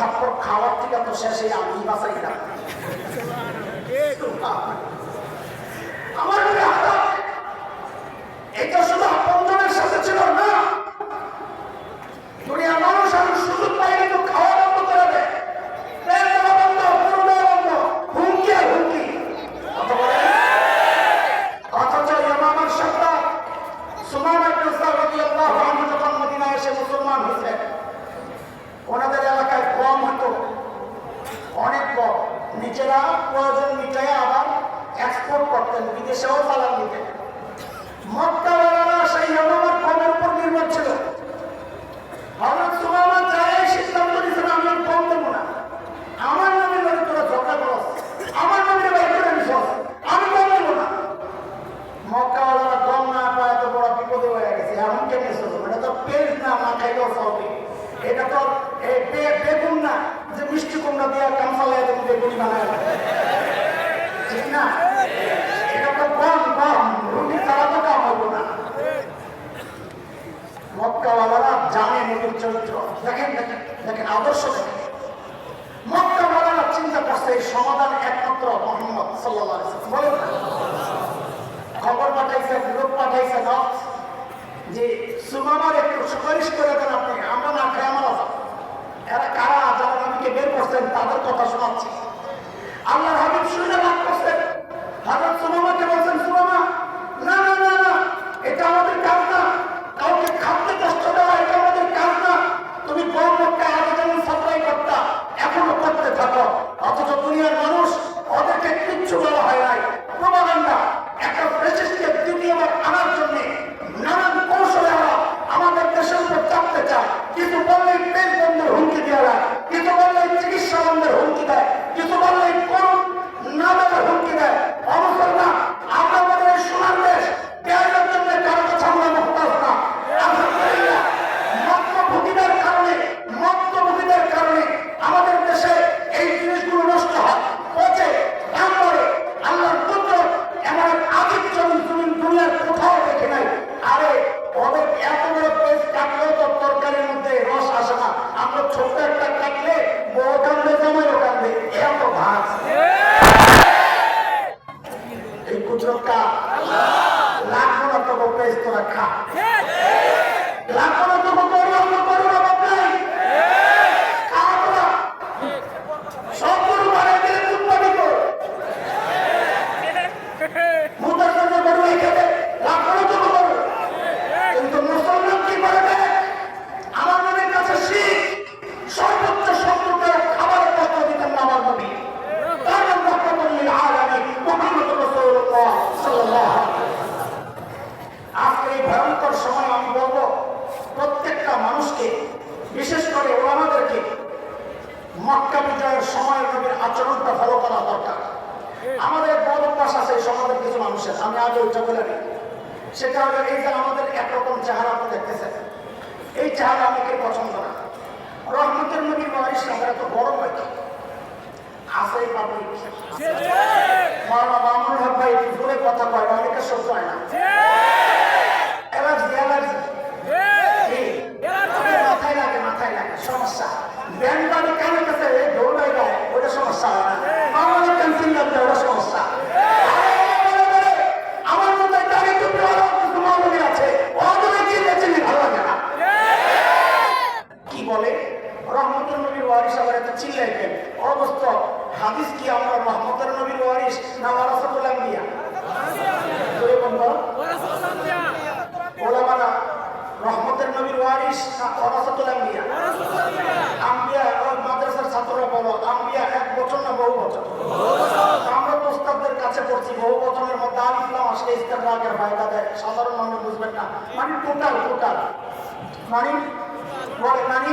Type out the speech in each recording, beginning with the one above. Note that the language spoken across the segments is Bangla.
থাপ্পড় খাওয়ার থেকে তো শেষে আমি বাঁচাই না। আমার এটা শুধু আপনজনের সাথে ছিল না দুনিয়া অনেক কম নিজেরা প্রয়োজন মিটায় আবার এক্সপোর্ট করতেন, বিদেশেও চালান দিতেন মক্কাওয়ালারা সেই হনুমান খবর উপর নির্ভর ছিল। Yeah. মানুষের আমি আগে ওইটা বলে নিই সেটা হলো এই যে আমাদের একরকম চেহারা আপনি দেখতেছেন এই চেহারা আমাকে পছন্দ না। রহমতের মধ্যে মানুষ আমরা তো বড় হয় না। মাথায় লাগে মাথায় লাগে সমস্যা। ব্যাংক কেন কাছে হাদিস কি আমরা মোহাম্মদের নবীর ওয়ারিস না ওয়ারাসাতুল আম্বিয়া? ওলামারা রহমতের নবীর ওয়ারিস না ওয়ারাসাতুল আম্বিয়া? আম্বিয়া মাদ্রাসার ছাত্র বলো, আম্বিয়া এক বছর না বহু বছর আমরা প্রস্তাবদের কাছে পড়ছি, বহু বছরের মধ্যে আর ইসলাম আসলে ইস্তেফাকের ফায়দা দেয়। সাধারণ মানুষ বুঝবেন না। মানে টোটাল টোটাল মানে বলে মানে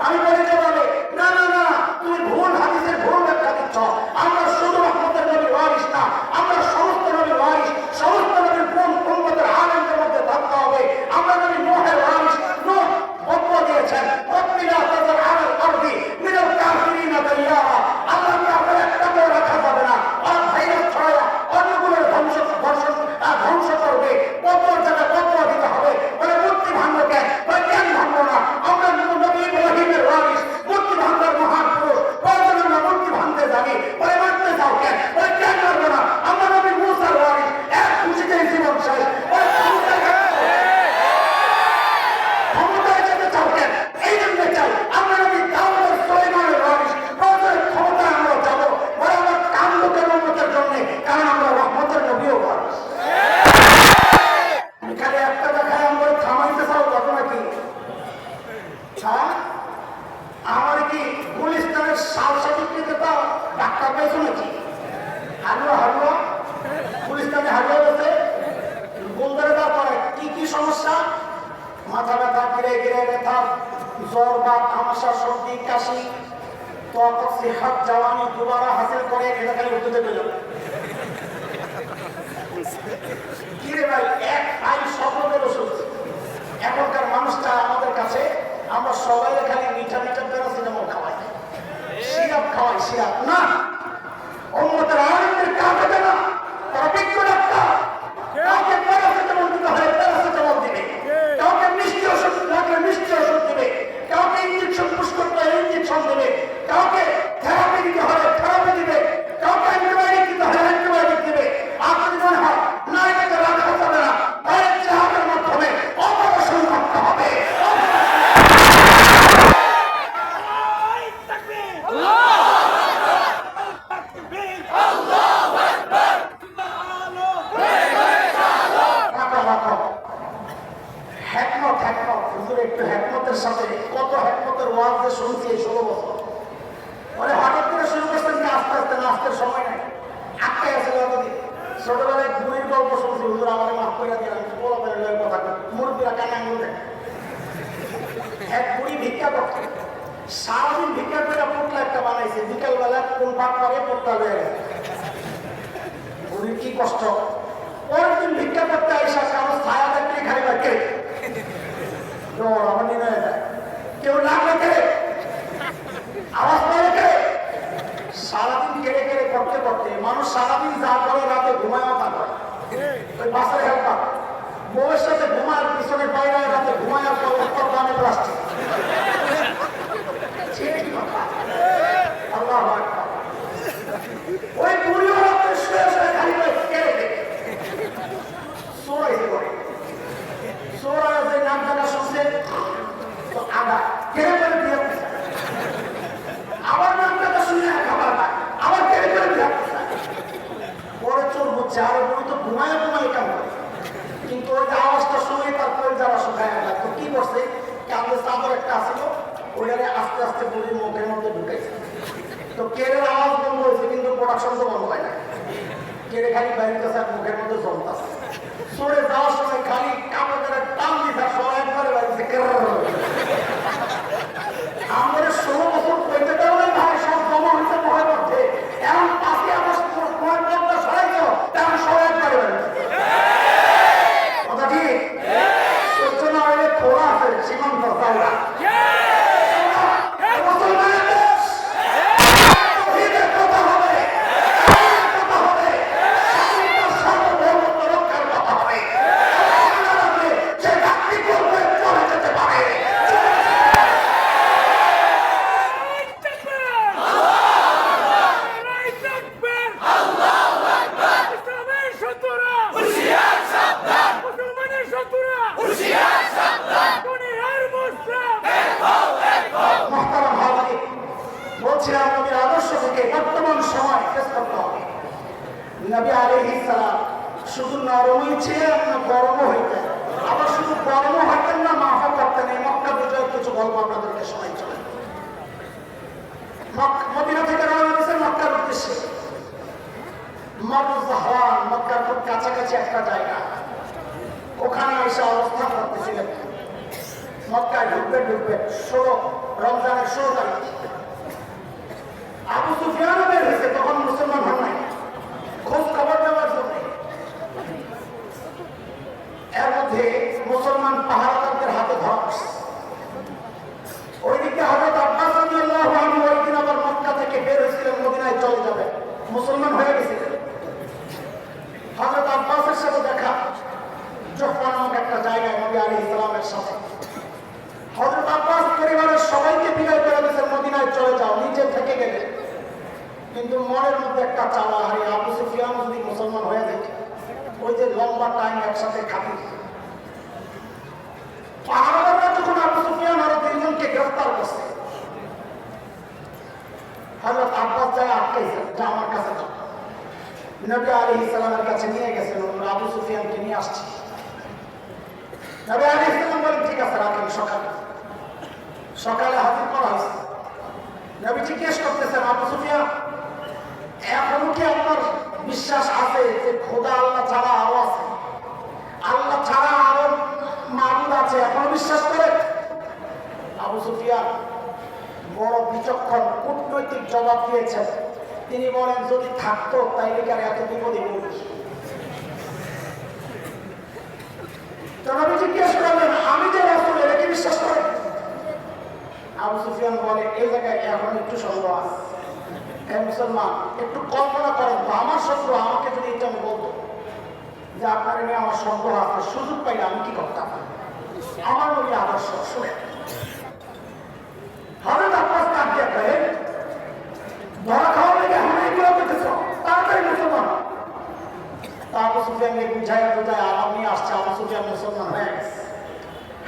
আমি বলি যে বলো হয়ে কি কষ্ট? ভিক্ষা করতে ছায়া খালি আমার নিয়ে কেউ না আওয়াজ সারাদিন কেড়ে কেড়ে করতে করতে, মানুষ সারাদিন যা করে রাতে ঘুমায়ও তা ঘুমার পিছনে বাইরে রাতে ঘুমায় প্লাস্টিক नाम जाना सबसे तो आधा तेरे पर दिया আমার নামটা তো শুনে খাবার পায় আবার কেড়ে করে দিয়া পরে চোর হচ্ছে আর ওগুলো তো ঘুমায় কিন্তু ওই যে হয় না কেড়ে খালি বাইরে মুখের মধ্যে জমতাছে। চড়ে যাওয়ার সময় খালি কাপড় টান দিতে আমরা পাহাড় একটু কল্পনা করেন তো, আমার শত্রু আমাকে যদি এটা আমি বলতো যে আপনার নিয়ে আমার সন্দেহ আছে, সুযোগ পাইলে আমি কি করতাম? আমার নবী আপনার কাজ দিয়ে ধরা আসছে, আবু সুফিয়ান মুসলমান হয়ে গেছে।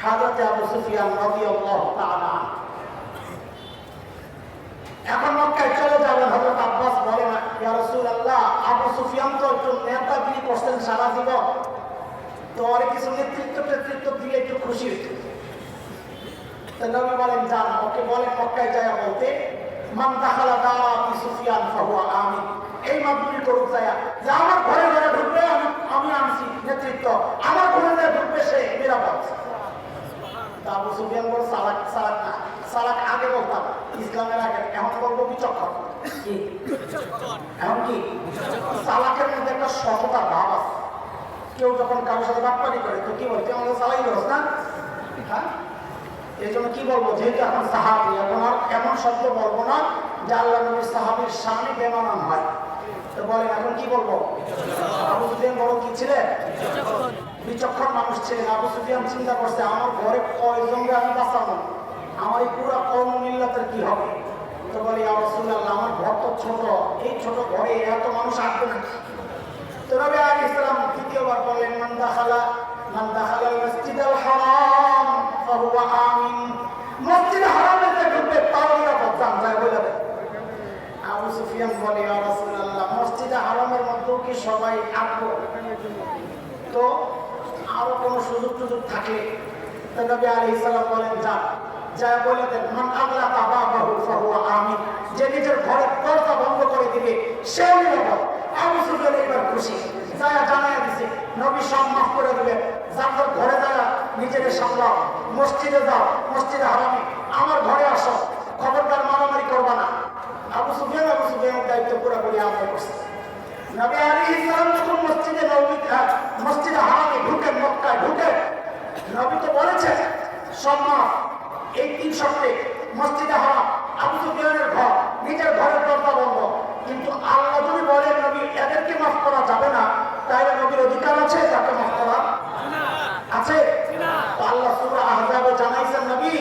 হাজরতে আবু সুফিয়ান তাআলা এখন মক্কায় চলে যাবেন হযরত আব্বাস বলে না, ইয়া রাসূলুল্লাহ, আবু সুফিয়ান তো একটু নেতাগিরি করছেন সারা জীবন। তো আর কিছু নেতৃত্ব নেতৃত্ব দিলে একটু খুশি হইতো। তো বলেন, যান, ওকে বলেন, মক্কায় যায় বলতে, মান দাখালা দাওয়া আবু সুফিয়ান ফাহুয়া আমিন। এই মাধ্যমে করুক যায়, যে আমার ঘরে ঘরে ঢুকবে, আমি আমি আনছি নেতৃত্ব। আমার ঘরে ঘরে ঢুকবে সে, নিরাপদ। আবু সুফিয়ান বলে সালাক সালাক না, সালাক আগে বলতাম। ইসলামের আগে এখন বলব বিচক্ষণ এখন কি? সালাকের মধ্যে একটা সততার ভাব আছে। কেউ যখন কারোর সাথে বাটপাটি করে তো কি বলছে আমাদের সালাই করছ না? হ্যাঁ? এই জন্য কি বলব? যেহেতু এখন সাহাবি এখন আর এমন শব্দ বলব না যে আল্লাহ নবীর সাহাবির সামনে বেমানান হয়। তো বলেন এখন কি বলব? আবু সুফিয়ান বড় কি ছিলেন বিচক্ষণ মানুষ ছিলেন। আবু সুফিয়ান চিন্তা করছে আমার ঘরে কয়জনকে আমি বাঁচাবো? আমার এই পুরো কর্ম মিল্লাতের কি হবে? তো বলি শুনলাম আমার ঘর তো ছোট। এই ছোট ঘরে এত মানুষ আসবে না তো নবী আলাইহিস সালাম দ্বিতীয়বার বললেন, মান দাখালা মান দাখালা মসজিদাল হারাম, ফাহুয়া আমিন। মসজিদ হারামে যে ঢুকবে তার নিরাপদ যান, যায় বলে দেয় আবু সুফিয়ান বলে রাসূলুল্লাহ, মসজিদে হারামের মধ্যেও কি সবাই আসব? তো আরও কোনো সুযোগ টুযোগ থাকে তো নবী আলাইহিস সালাম বলেন যা যা বলে মান আগলা বাবাহু ফাহুয়া আমিন। যে নিজের ঘরের দরজা বন্ধ করে দিবে, সে নিরাপদ আবু এবার খুশি, যায় জানায় দিছে, নবী সব মাফ করে দিবেন। যার ঘরে যায় নিজের সামলাও। মসজিদে যাও, মসজিদে হারামি। আমার ঘরে আসো। খবরদার মারামারি করবা না। আবু সুফিয়ান, আবু সুফিয়ানের দায়িত্ব পুরোপুরি আদায় করছে। নবী আলাইহিস সালাম যখন মসজিদে নবী মসজিদে হারামে, ঢুকে মক্কায় ঢুকে, নবী তো বলেছেন সম্মান এই তিন শর্তে মসজিদে হারাম, আবু সুফিয়ানের ঘর, নিজের ঘরের দরজা বন্ধ। কিন্তু আল্লাহ যদি বলেন, নবী, এদেরকে মাফ করা যাবে না, তাহলে নবীর অধিকার আছে তাকে মাফ করা আছে? আল্লাহ সূরা আহজাবে জানাইছেন, নবী,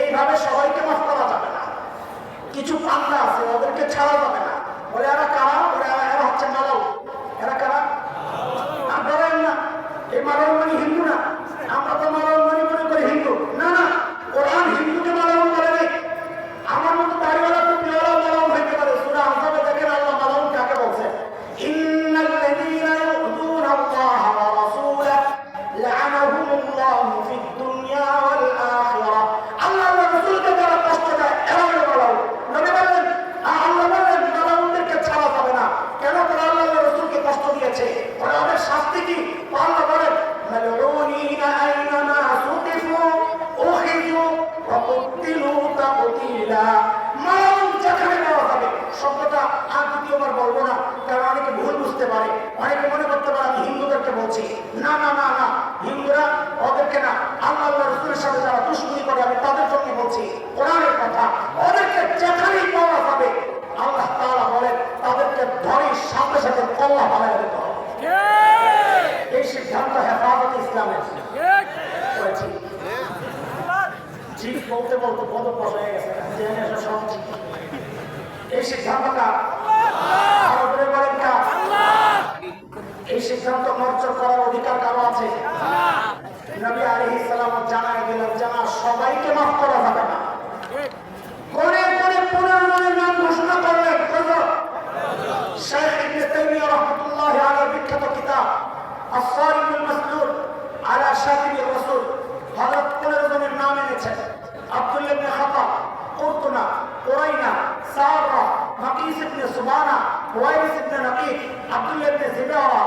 এইভাবে সবাইকে মাফ করা যাবে না। কিছু পান্ডা আছে, ওদেরকে ছাড়া যাবে না। বলে, এরা কারা? ওরা এরা আল্লাহ আল্লাহ রসুলের সাথে যারা দুশ্মনী করে আমি তাদের জন্য বলছি কোরআনের কথা। ওদেরকে যেখানেই পাওয়া যাবে আল্লাহ বলেন তাদেরকে ধরে সাথে সাথে কল্লা বানায় দিতে হবে এই সিদ্ধান্ত হেফাজত ইসলামের। ঠিক। বলতে বলতে পদ হয়ে গেছে। সব এই সিদ্ধান্তটা এই সিদ্ধান্ত নর্চর করার অধিকার কারও আছে? নবী আলাইহিস সালাম জানায় দিলেন জানা সবাইকে মাফ করা যাবে না। করে করে জনের নাম ঘোষণা করলেন শেখ ইবনে তাইমিয়া রাহমাতুল্লাহ আলাইহি বিখ্যাত কিতাব আস-সারিমুল মাসলুল আলা শাতিমির রাসূল হযরত পনেরো জনের নাম এনেছেন। আব্দুল্লাহ ইবনে খাতাব, কুরতুনা, কুরাইনা সারা মাকিস ইবনে সুবানা, ওয়াইস ইবনে নাকিব আব্দুল্লাহ ইবনে জিবারা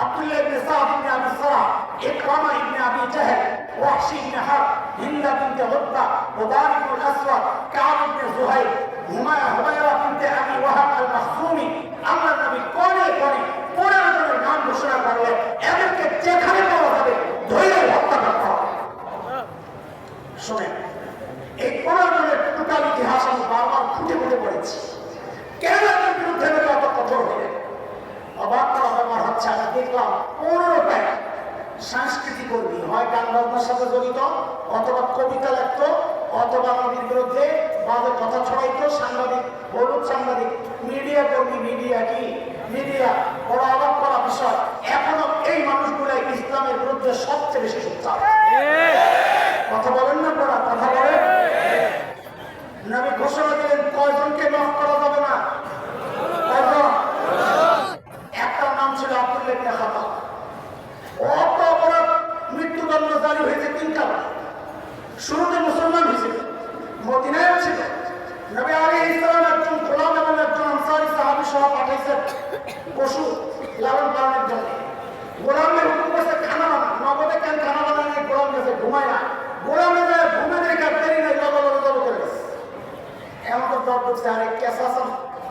আব্দুল্লাহ ইবনে সাদ ইবনে আবি সারা Ikrimah ibn Abi Jahl, Wahshi ibn Harb Hind bint Utbah, Mubarak ibn Aswad, Ka'b ibn Zuhair Humaya Humaira bint Abi Wahab al Makhzumi আল্লাহ নবী কোনে কোনে পনেরো জনের নাম ঘোষণা করলে এদেরকে যেখানে পাওয়া যাবে ধৈর্য হত্যা করতে হবে। শোনেন, এই পনেরো জনের টোটাল ইতিহাস আমি বারবার খুঁটে খুঁটে পড়েছি। কেন এদের বিরুদ্ধে অবাক করা সাংস্কৃতিক হয় গান বাজনার সাথে জড়িত, অথবা কবিতা লিখতো, অথবা নদীর বিরুদ্ধে কথা ছড়াইতো, সাংবাদিক, হলুদ সাংবাদিক মিডিয়া কর্মী মিডিয়া কি? মিডিয়া বড় অবাক করা বিষয়। এখনও এই মানুষগুলো ইসলামের বিরুদ্ধে সবচেয়ে বেশি সোচ্চার কথা বলেন না আপনারা কথা বলেন নবী ঘোষণা দিলেন কয়জনকে মাফ করা যাবে না কয়জন একটা নাম ছিল আব্দুল্লাহ ইবনে খাতাব অত বড় মৃত্যুদণ্ড জারি হয়েছে তিন কারণে শুরুতে মুসলমান হয়েছিল মদিনায় ছিল নবী আলাইহিস সালাম একজন গোলাম এবং একজন আনসারী সাহাবী সহ পাঠাইছেন পশু লালন পালনের জন্য গোলামের হুকুম করছে খানা বানা নগদে কেন খানা বানা নিয়ে গোলাম গেছে ঘুমায় না গোলামে যায় ঘুমে দেখে দেরি নাই লগ লগ লগ করে গেছে ডর ঢুকছে আরে কেসাসন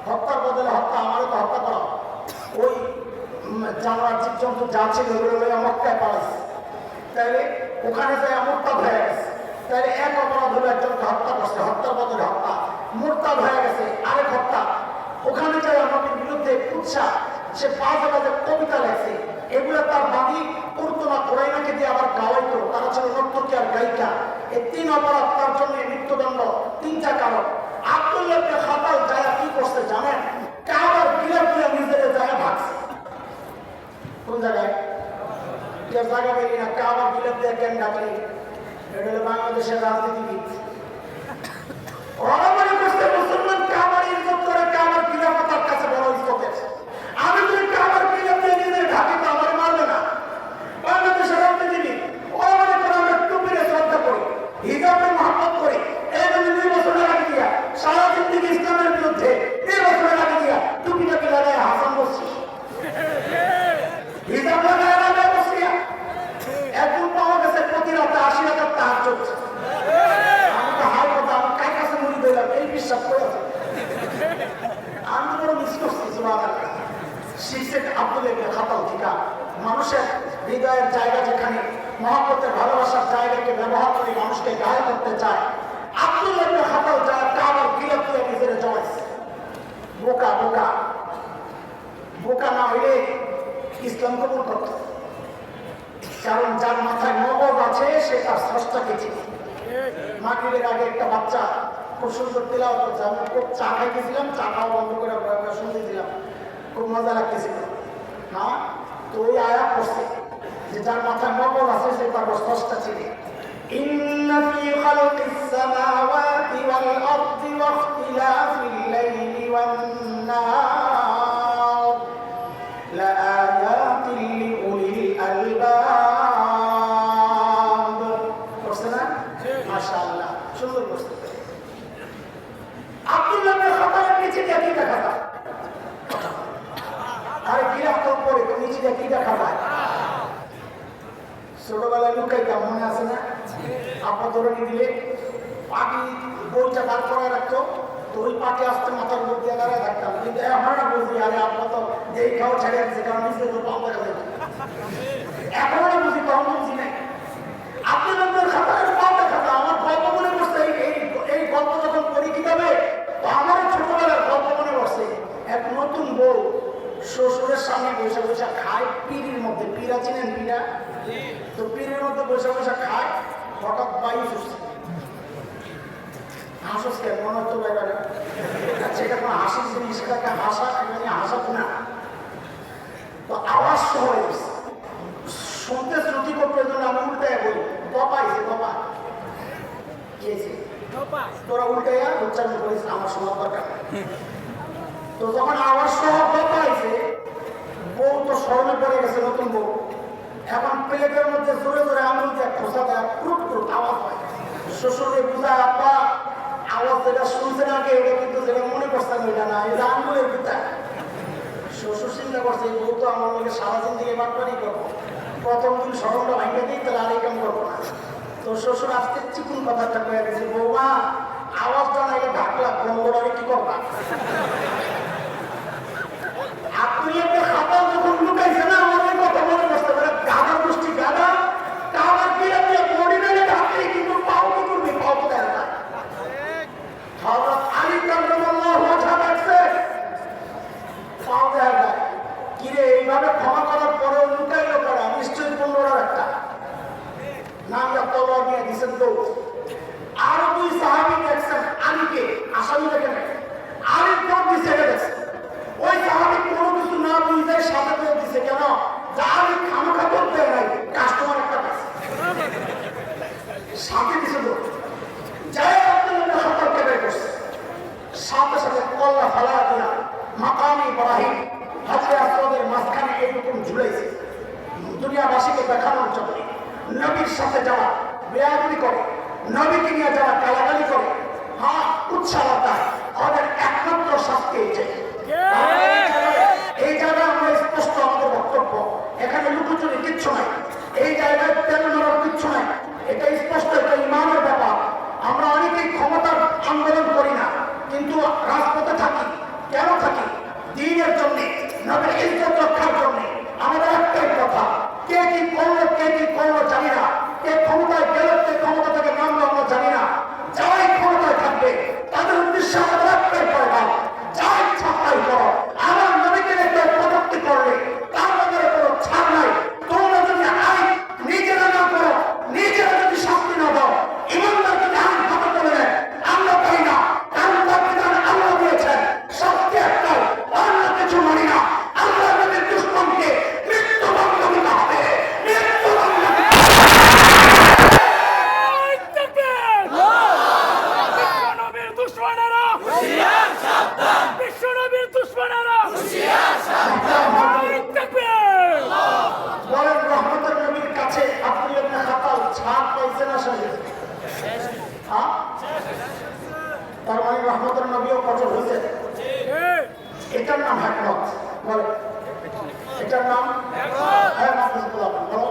হত্যার বদলে হত্যা, আমারও তো হত্যা করা। ওই জানোয়ার জীবজন্তু যা ছিল ওগুলো লইয়া মক্কায় পালাইছে। তাইলে ওখানে যায় মোরতাদ হয়ে গেছে, তাইলে এক অপরাধ হলো একজনকে হত্যা করছে, হত্যার বদলে হত্যা। মোরতাদ হয়ে গেছে, আরেক হত্যা। ওখানে যায় নবীর বিরুদ্ধে কুৎসা, সে বাজে বাজে কবিতা লেখছে, এগুলো তার বাদী করতো না কোরাইনাকে দিয়ে আবার গাওয়াইতো। তারা ছিল নর্তকী আর গায়িকা। এই তিন অপরাধ তার জন্য মৃত্যুদণ্ড, তিনটা কারণ। খাতায় যারা কি করছে জানেন? কাবার গিলা নিজেদের জায়গা ভাগছে। কোন জায়গায়? জায়গা পেলি না? কাবার গিলা দিয়ে কেন ডাকলি এটা হলো বাংলাদেশের রাজনীতিবিদ ওরা মনে করছে মুসলমান কাবার ইজ্জত করে কাবার গিলাফা তার কাছে বড় ইজ্জতের আমি যদি কাবার গিলা দিয়ে নিজের ঢাকি তো আমার মারবে না বাংলাদেশের রাজনীতিবিদ ওরা মনে করে আমরা টুপিরে শ্রদ্ধা করি হিজাবে মহাপত করি এই জন্য দুই বছরের আগে দিয়া সারা জিন্দিগি ইসলামের বিরুদ্ধে দুই বছরের আগে দিয়া টুপিটাকে লাগায় হাসান বসছি হিজাব লাগায় লাগায় বসিয়া এখন পাওয়া গেছে প্রতি রাতে আশি হাজার তাহার চলছে আমি তো হাই কথা আমি কার কাছে মুড়ি দিলাম এই বিশ্বাস করে আছে। আমি তো বড় মিস করছি সুবহানাল্লাহ শীর্ষের আব্দুল ইবনে খাতাল ঠিকা মানুষের হৃদয়ের জায়গা যেখানে মহব্বতের ভালোবাসার জায়গাকে ব্যবহার করে মানুষকে গায়ে করতে চায় আব্দুল ইবনে খাতাল যায় কাবার গিলাপ দিয়ে নিজের জমাইছে বোকা বোকা বোকা না হইলে ইসলাম কবুল করত কারণ যার মাথায় মগজ আছে সে তার স্রষ্টাকে চিনে মাগরিবের আগে একটা বাচ্চা খুব সুন্দর তেলাও করছে আমি খুব চা খাইতেছিলাম চা খাওয়া বন্ধ করে বয়ে বয়ে শুনতেছিলাম খুব মজা লাগতেছিল না তো ওই আয়া করছে যে যার মাথায় মগজ আছে সে তার স্রষ্টা চিনে إن في خلق السماوات والأرض واختلاف الليل والنهار لآيات لأولي الألباب করছে না মাশাআল্লাহ সুন্দর করছে আব্দুল্লাহ বিন খাতাবের নিচে দিয়ে কি দেখা যায় আরে গিরাফতার পরে তো নিচে দিয়ে কি দেখা যায় ছোটবেলায় লুকাইতাম মনে আছে না? আপনার ধরে দিলে পাখি বইটা বার করে রাখতো? তো ওই পাখি আসতে মাথার উপর দিয়ে দাঁড়ায় থাকতাম। কিন্তু এখন না বুঝি আরে আপনার তো যেই খাও ছেড়ে আছে কারণ নিজে তো পাওয়া এখন না বুঝি, তখন বুঝি নাই আপনি নন্দর খাতায় পাও দেখা যায় আমার গল্প মনে করছে এই এই- এই গল্প যখন পড়ি কিতাবে তো আমার ছোটবেলার গল্প মনে করছে এক নতুন বউ শ্বশুরের সামনে বসে বসে খায় পিড়ির মধ্যে পিড়া চিনেন পিড়া তো পীরের মধ্যে বসে বসে খায় হঠাৎ বায়ু সুস্থ হাসস কেন মনে হতো বাইরে সেটা কোনো হাসির জিনিস সেটা একটা হাসা এখানে হাসা না? তো আওয়াজ সহ শুনতে শ্রুতি করতে জন্য আমি উল্টে বলি বাবা এসে বাবা। কি হয়েছে? তোরা উল্টে উচ্চারণ করিস আমার শোনার দরকার তো যখন আওয়াজ সহ এসে বউ তো স্মরণে পড়ে গেছে নতুন বউ। এখন প্লেটের মধ্যে জোরে জোরে আঙুল দিয়ে খোসা দেয় ক্রুট ক্রুট আওয়াজ হয়। শ্বশুরে বুঝায়, আব্বা, আওয়াজ যেটা শুনছেন আগে, এটা কিন্তু যেটা মনে করছেন এটা না, এটা আঙ্গুলের পিতা শ্বশুর চিন্তা করছে, এই বউ তো আমার লোকের সারা জিন্দিগি বাটবারই করব। প্রথম দিন স্মরণটা ভাঙে দিই, তাহলে আর এই কাম করব না। তো শ্বশুর আজকে চিকুন কথাটা কয়ে গেছে, বৌমা, আওয়াজটা না, এটা ঢাকলা বন্ধুরা কি করবা আপনি একটা খাতা যখন লুকাইছে না আমাদের কথা মনে করতে পারে গাদা গোষ্ঠী গাদা কাবার দিয়ে দিয়ে বডি মেরে ঢাকলে কিন্তু পাও কি করবি পাও তো দেয় না হযরত আলী কার্রামাল্লাহু ওয়াজহা রাখছে পাও দেয় না কিরে এইভাবে ক্ষমা করার পরেও লুকাইলো কারা নিশ্চয়ই পনেরোটার একটা নাম তলোয়ার নিয়ে দিছেন তো আরও দুই সাহাবি দেখছেন আলীকে আসামি দেখে নাই আলীর পর দিছে দেখছেন ওই সাহাবি কোনো কিছু না বুঝতে সাথে করে দিছে কেন যে আলী খামখা করতে নাই কাস্টমার একটা পাইছে সাথে আপনার সতর্কে বের করছে সাথে সাথে কল্লা ফালা দিয়া মাকামি ইব্রাহিম হাজরে মাঝখানে এইরকম ঝুলাইছে। দুনিয়াবাসীকে দেখানোর জন্য নবীর সাথে যারা বেয়াদবি করে, নবীকে নিয়ে যারা গালাগালি করে হ্যাঁ উৎসাহতা ওদের একমাত্র শাস্তি হয়েছে এই জায়গায় আমরা স্পষ্ট আমাদের বক্তব্য। এখানে লুকোচুরি কিচ্ছু নাই। এই জায়গায় তেল মারার কিচ্ছু নাই। এটা স্পষ্ট, এটা ইমানের ব্যাপার। আমরা অনেকেই ক্ষমতার আন্দোলন করি না, কিন্তু রাজপথে থাকি। কেন থাকি? দিনের জন্যে, নবের ইজ্জত রক্ষার জন্যে। আমাদের একটাই কথা, কে কি করল, কে কি করল জানি না কে ক্ষমতায় গেল কে ক্ষমতা থেকে নামলো আমরা জানি না যারাই ক্ষমতায় থাকবে তাদের উদ্দেশ্যে আমাদের একটাই পয়গাম যা ইচ্ছা তাই করো আমার নবীকে রেখে প্রযুক্তি করলে তার ব্যাপারে কোনো ছাড় নাই তোমরা যদি আইন নিজেরা না করো নিজেরা যদি শাস্তি না দাও ইমানদারকে আইন কথা করে দেয় আমরা পাই না কারণ তার বিধান আল্লাহ দিয়েছেন সত্যি একটাই অন্য কিছু মানি না আল্লাহ নবীর দুশ্মনকে মৃত্যুদণ্ড দিতে হবে মৃত্যুদণ্ড দিতে হবে। বিশ্বনবীর দুশ্মনেরা বিশ্বনবীর দুশ্মনেরা তাকবীর বলেন রহমতের নবীর কাছে আপনি আপনি হাতাল ছাপ পাইছেন না সঙ্গে হ্যাঁ? তার মানে রহমতের নবীও কঠোর হয়েছে এটার নাম হ্যাকমত বলে এটার নাম হ্যাঁ মাহফুজুল্লাহ বলো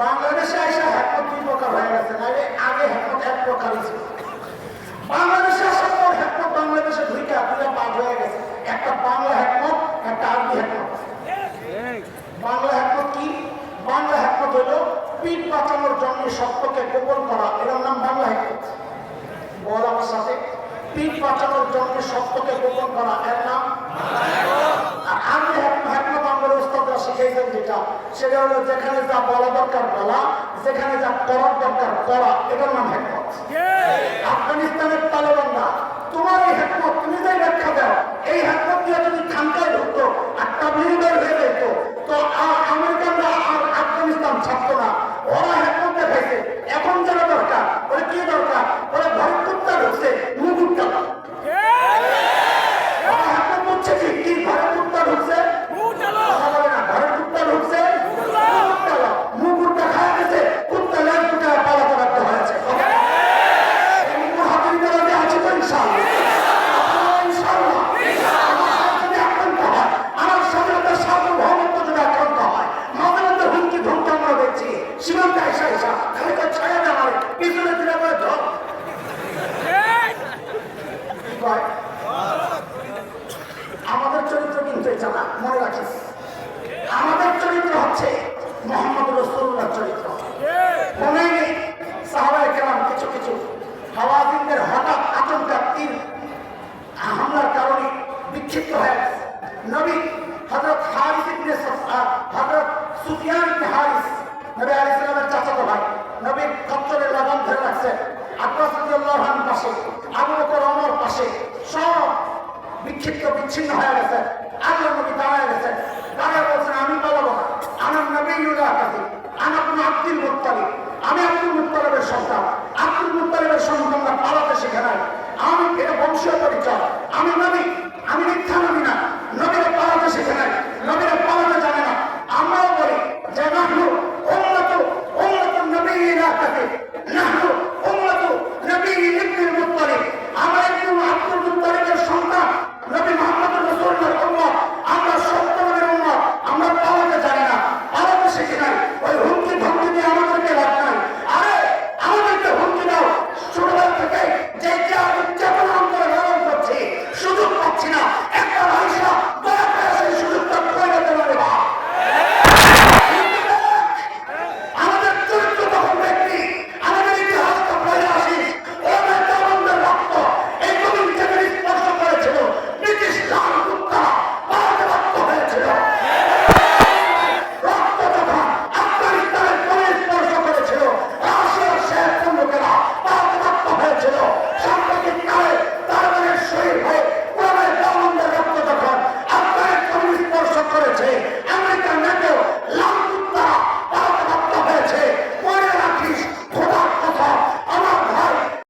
বাংলাদেশে এসে হ্যাকমত দুই প্রকার হয়ে গেছে নাহলে আগে হ্যাকমত এক প্রকারই ছিল বাংলাদেশে আসার পর হ্যাকমত বাংলাদেশে দুইটা দুইটা পাঠ হয়ে গেছে একটা বাংলা হ্যাকমত একটা আরবি হ্যাকমত বাংলা হ্যাকমত কি বাংলা হ্যাকমত হলো পিঠ বাঁচানোর জন্য সত্যকে গোপন করা এর নাম বাংলা হ্যাকমত বল আমার সাথে পিঠ বাঁচানোর জন্য সত্যকে গোপন করা এর নাম আর আমি হ্যাকমত আমাদের উস্তাদরা শিখাইছেন যেটা সেটা হলো যেখানে যা বলা দরকার বলা যেখানে যা করার দরকার করা এটার নাম হেকমত। আফগানিস্তানের তালেবানরা তোমার এই হেকমত তুমি যাই ব্যাখ্যা দাও। এই হেকমত দিয়ে যদি খানকায় ঢুকতো একটা বিল বের হয়ে যেত তো আমেরিকানরা আর আফগানিস্তান ছাড়তো না। ওরা বিক্ষিপ্ত হয়ে গেছে নবী হযরত হারিস ইবনে হযরত সুফিয়ান ইবনে হারিস, নবী আলাইহিস সালামের চাচাতো ভাই। নবী খচ্চরের লাগাম ধরে রাখছে। আব্বাস রাদিয়াল্লাহু আনহু পাশে, আবু বকর ওমর পাশে, সব বিক্ষিপ্ত বিচ্ছিন্ন হয়ে গেছে। আল্লাহ নবী দাঁড়ায় গেছে। দাঁড়ায় বলছেন, আমি পালাবো না। আমার নবী ইউলা কাছে আমার কোনো আব্দুল মুত্তালিব। আমি আব্দুল মুত্তালিবের সন্তান। আব্দুল মুত্তালিবের সন্তানরা পালাতে শিখে নাই। আমি এটা বংশীয় পরিচয়। আমি মিথ্যা নবী না। নবীরা পালাতে শেখে নাই। নবীরা পালাতে জানে না। আমরাও বলি যে নাহু উন্নত উন্নত নবী থাকে নাহু